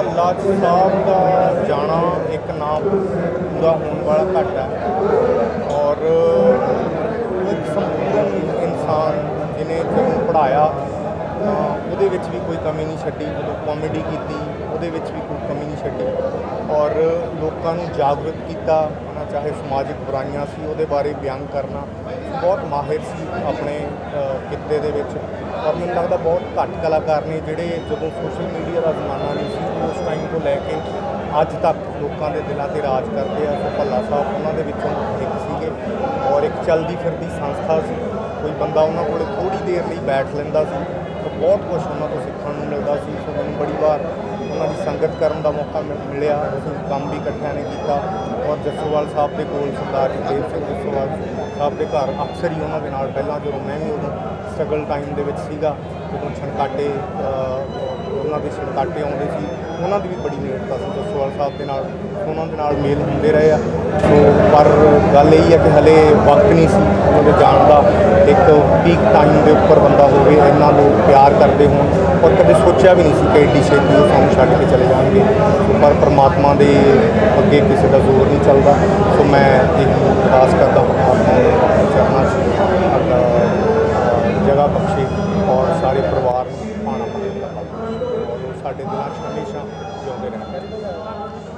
ਭੱਲਾ ਸਾਹਿਬ ਦਾ ਜਾਣਾ ਇੱਕ ਨਾਮ ਪੂਰਾ ਹੋਣ ਵਾਲਾ ਘਾਟਾ ਹੈ। ਔਰ ਇੱਕ ਸੰਪੂਰਨ ਇਨਸਾਨ ਜਿਹਨੇ ਜਦੋਂ ਪੜਾਇਆ ਉਹਦੇ ਵਿੱਚ ਵੀ ਕੋਈ ਕਮੀ ਨਹੀਂ ਛੱਡੀ। ਜਦੋਂ ਕਾਮੇਡੀ ਕੀਤੀ, ਉਹਦੇ ਵਿੱਚ ਵੀ ਕੋਈ ਕਮੀ ਨਹੀਂ ਛੱਡੀ। ਔਰ ਲੋਕਾਂ ਨੂੰ ਜਾਗਰੂਕ ਕੀਤਾ, ਉਹਨਾਂ ਚਾਹੇ ਸਮਾਜਿਕ ਬੁਰਾਈਆਂ ਸੀ, ਉਹਦੇ ਬਾਰੇ ਬਿਆਨ ਕਰਨਾ ਬਹੁਤ ਮਾਹਿਰ ਸੀ ਆਪਣੇ ਕਿੱਤੇ ਦੇ ਵਿੱਚ। ਔਰ ਮੈਨੂੰ ਲੱਗਦਾ ਬਹੁਤ ਘੱਟ ਕਲਾਕਾਰ ਨੇ ਜਿਹੜੇ ਜਦੋਂ ਸੋਸ਼ਲ ਮੀਡੀਆ ਦਾ ਜ਼ਮਾਨਾ ਤੋਂ ਲੈ ਕੇ ਅੱਜ ਤੱਕ ਲੋਕਾਂ ਦੇ ਦਿਲਾਂ ਤੇ ਰਾਜ ਕਰਦੇ ਆ ਸੋ ਭੱਲਾ ਸਾਹਿਬ ਉਹਨਾਂ ਦੇ ਵਿੱਚੋਂ ਇੱਕ ਸੀਗੇ ਔਰ ਇੱਕ ਚਲਦੀ ਫਿਰਦੀ ਸੰਸਥਾ ਸੀ। ਕੋਈ ਬੰਦਾ ਉਹਨਾਂ ਕੋਲੇ ਥੋੜੀ ਦੇਰ ਲਈ ਬੈਠ ਲੈਂਦਾ ਸੀ, ਤਾਂ ਬਹੁਤ ਕੁਝ ਉਹਨਾਂ ਤੋਂ ਸਿੱਖਣ ਨੂੰ ਮਿਲਦਾ ਸੀ। ਸੋ ਮੈਨੂੰ ਬੜੀ ਵਾਰ ਉਹਨਾਂ ਦੀ ਸੰਗਤ ਕਰਨ ਦਾ ਮੌਕਾ ਮਿ- ਮਿਲਿਆ। ਅਸੀਂ ਕੰਮ ਵੀ ਇਕੱਠਿਆਂ ਨੇ ਕੀਤਾ ਔਰ ਜੱਸੋਵਾਲ ਸਾਹਿਬ ਦੇ ਕੋਲ ਸਰਦਾਰ ਜਗਦੇਵ ਸਿੰਘ ਜੱਸੋਵਾਲ ਸਾਹਿਬ ਦੇ ਘਰ ਅਕਸਰ ਹੀ ਉਹਨਾਂ ਦੇ ਨਾਲ, ਪਹਿਲਾਂ ਜਦੋਂ ਮੈਂ ਵੀ ਉਦੋਂ ਸਟਰਗਲ ਟਾਈਮ ਦੇ ਵਿੱਚ ਸੀਗਾ ਜਦੋਂ ਛਣਕਾਟੇ ਉਹਨਾਂ ਦੇ ਛਣਕਾਟੇ ਆਉਂਦੇ ਸੀ। ਉਹਨਾਂ ਦੀ ਵੀ ਬੜੀ ਨੇੜਤਾ ਸੀ। ਜੱਸੋਵਾਲ ਸਾਹਿਬ ਦੇ ਨਾਲ, ਉਹਨਾਂ ਦੇ ਨਾਲ ਮੇਲ ਹੁੰਦੇ ਰਹੇ ਆ। ਸੋ, ਪਰ ਗੱਲ ਇਹ ਹੈ ਕਿ ਹਲੇ ਵਕਤ ਨਹੀਂ ਸੀ ਉਹਨਾਂ ਦੇ ਜਾਣ ਦਾ। ਇੱਕ ਪੀਕ ਟਾਈਮ ਦੇ ਉੱਪਰ ਬੰਦਾ ਹੋਵੇ, ਇੰਨਾ ਲੋਕ ਪਿਆਰ ਕਰਦੇ ਹੋਣ। ਔਰ ਕਦੇ ਸੋਚਿਆ ਵੀ ਨਹੀਂ ਸੀ ਕਿ ਐਡੀ ਛੇਤੀ ਉਹ ਸਾਨੂੰ ਛੱਡ ਕੇ ਚਲੇ ਜਾਣਗੇ। ਸੋ ਪਰ ਪ੍ਰਮਾਤਮਾ ਦੇ ਅੱਗੇ ਕਿਸੇ ਦਾ ਜ਼ੋਰ ਨਹੀਂ ਚੱਲਦਾ। ਸੋ ਮੈਂ ਇਹ ਅਰਦਾਸ ਕਰਦਾ ਸਾਡੇ ਦਿਲਾਂ 'ਚ ਹਮੇਸ਼ਾ ਜਿਉਂਦੇ ਰਹਿਣ